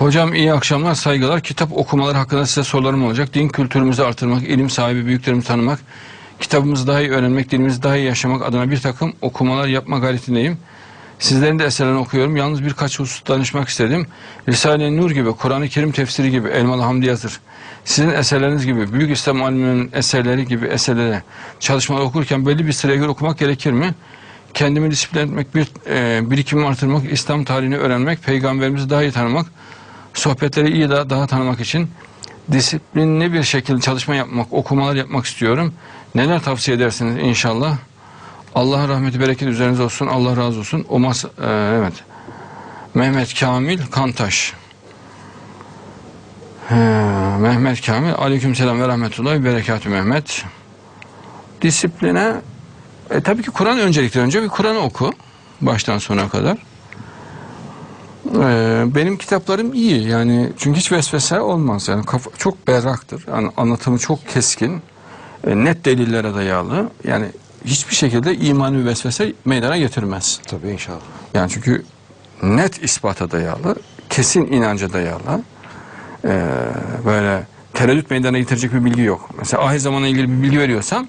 Hocam iyi akşamlar, saygılar. Kitap okumaları hakkında size sorularım olacak. Din kültürümüzü artırmak, ilim sahibi büyüklerimizi tanımak, kitabımızı daha iyi öğrenmek, dilimizi daha iyi yaşamak adına bir takım okumalar yapma gayretindeyim. Sizlerin de eserlerini okuyorum. Yalnız birkaç husus danışmak istedim. Risale-i Nur gibi, Kur'an-ı Kerim tefsiri gibi, Elmalı Hamdi Yazır. Sizin eserleriniz gibi, Büyük İslam alimlerinin eserleri gibi eserlere çalışmalar okurken belli bir sıraya göre okumak gerekir mi? Kendimi disiplin etmek, bir e, birikimimi artırmak, İslam tarihini öğrenmek, peygamberimizi daha iyi tanımak, sohbetleri iyi daha, daha tanımak için disiplinli bir şekilde çalışma yapmak, okumalar yapmak istiyorum. Neler tavsiye edersiniz inşallah? Allah rahmeti bereket üzerinize olsun. Allah razı olsun. O mas e, evet. Mehmet Kamil Kantaş. He, Mehmet Kamil. Aleykümselam ve rahmetullahi ve berekatü Mehmet. Disipline e, tabii ki Kur'an öncelikli. Önce bir Kur'an'ı oku. Baştan sona kadar. Ee, benim kitaplarım iyi. Yani çünkü hiç vesvese olmaz. Yani kafa, çok berraktır. Yani anlatımı çok keskin. E, net delillere dayalı. Yani hiçbir şekilde imani vesvese meydana getirmez. Tabii inşallah. yani çünkü net ispata dayalı kesin inanca dayalı. Ee, böyle tereddüt meydana getirecek bir bilgi yok. Mesela ahir zamana ilgili bir bilgi veriyorsam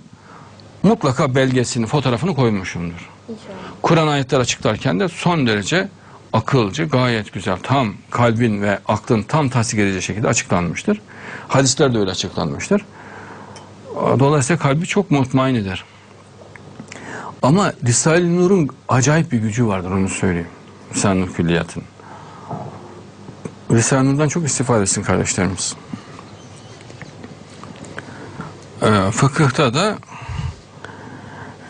mutlaka belgesini fotoğrafını koymuşumdur. İnşallah. Kur'an ayetler açıklarken de son derece akılcı, gayet güzel, tam kalbin ve aklın tam tasdik edici şekilde açıklanmıştır. Hadisler de öyle açıklanmıştır. Dolayısıyla kalbi çok mutmain eder. Ama Risale-i Nur'un acayip bir gücü vardır onu söyleyeyim. Risale-i Nur külliyatın. Risale-i Nur'dan çok istifade etsin kardeşlerimiz. Ee, fıkıhta da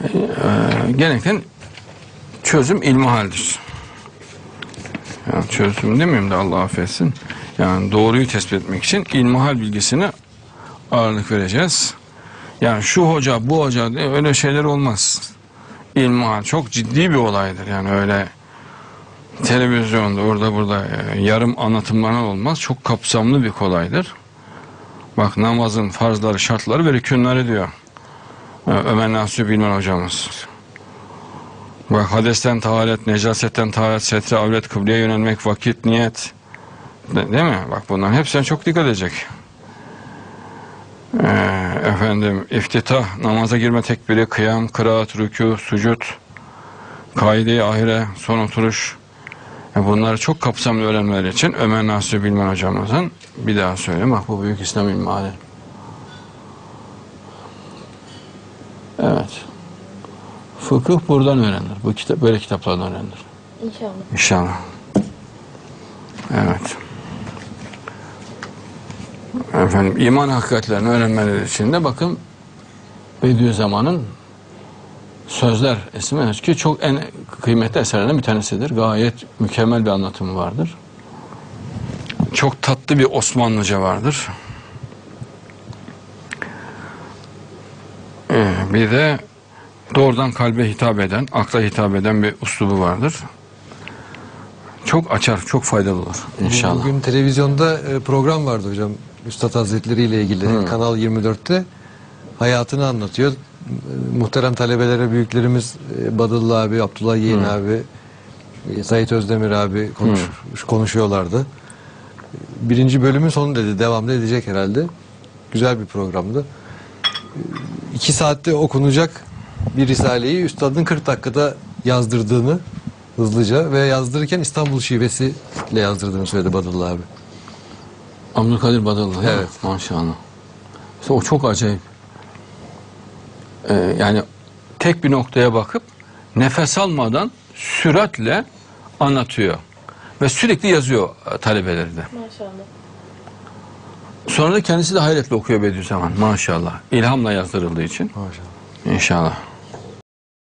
e, genellikle çözüm ilmihaldir. Yani çözüm demeyeyim de Allah affetsin. Yani doğruyu tespit etmek için ilmihal bilgisine ağırlık vereceğiz. Yani şu hoca, bu hoca diye öyle şeyler olmaz. İlmihal çok ciddi bir olaydır. Yani öyle televizyonda orada burada e, yarım anlatımlarına olmaz. Çok kapsamlı bir kolaydır. Bak namazın farzları, şartları ve rükünleri diyor. Ee, Ömer Nasuh Bilmen hocamız. Bak hadesten taharet, necasetten taharet, setre, avret, kıbleye yönelmek, vakit, niyet. De- değil mi? Bak bunların hepsine çok dikkat edecek. Ee, efendim iftitah, namaza girme tekbiri, kıyam, kıraat, rükû, sucud, kaide-i ahire, son oturuş. E bunları çok kapsamlı öğrenmeleri için Ömer Nasuh Bilmen hocamızın bir daha söyleyeyim. Bak bu büyük İslam ilmihali. Evet. Fıkıh buradan öğrenilir. Bu kitap böyle kitaplardan öğrenilir. İnşallah. İnşallah. Evet. Efendim iman hakikatlerini öğrenmeleri için de bakın Bediüzzaman'ın Sözler ismi ki çok en kıymetli eserlerinden bir tanesidir. Gayet mükemmel bir anlatımı vardır. Çok tatlı bir Osmanlıca vardır. Ee, bir de doğrudan kalbe hitap eden, akla hitap eden bir uslubu vardır. Çok açar, çok faydalı olur inşallah. Bugün televizyonda e, program vardı hocam. Üstad Hazretleri ile ilgili. Kanal 24'te hayatını anlatıyor. E, Muhterem talebelere büyüklerimiz e, Badıllı abi, Abdullah Yeğen abi, e, Sait Özdemir abi konuş, konuşuyorlardı. Birinci bölümün sonu dedi. Devamlı edecek herhalde. Güzel bir programdı. İki saatte okunacak bir risaleyi üstadın 40 dakikada yazdırdığını hızlıca ve yazdırırken İstanbul şivesiyle yazdırdığını söyledi Badıllı abi. Abdülkadir Badallı. Evet. Maşallah. İşte o çok acayip. Ee, yani tek bir noktaya bakıp nefes almadan süratle anlatıyor. Ve sürekli yazıyor e, talebeleri de. Maşallah. Sonra da kendisi de hayretle okuyor Bediüzzaman maşallah. İlhamla yazdırıldığı için. Maşallah. İnşallah.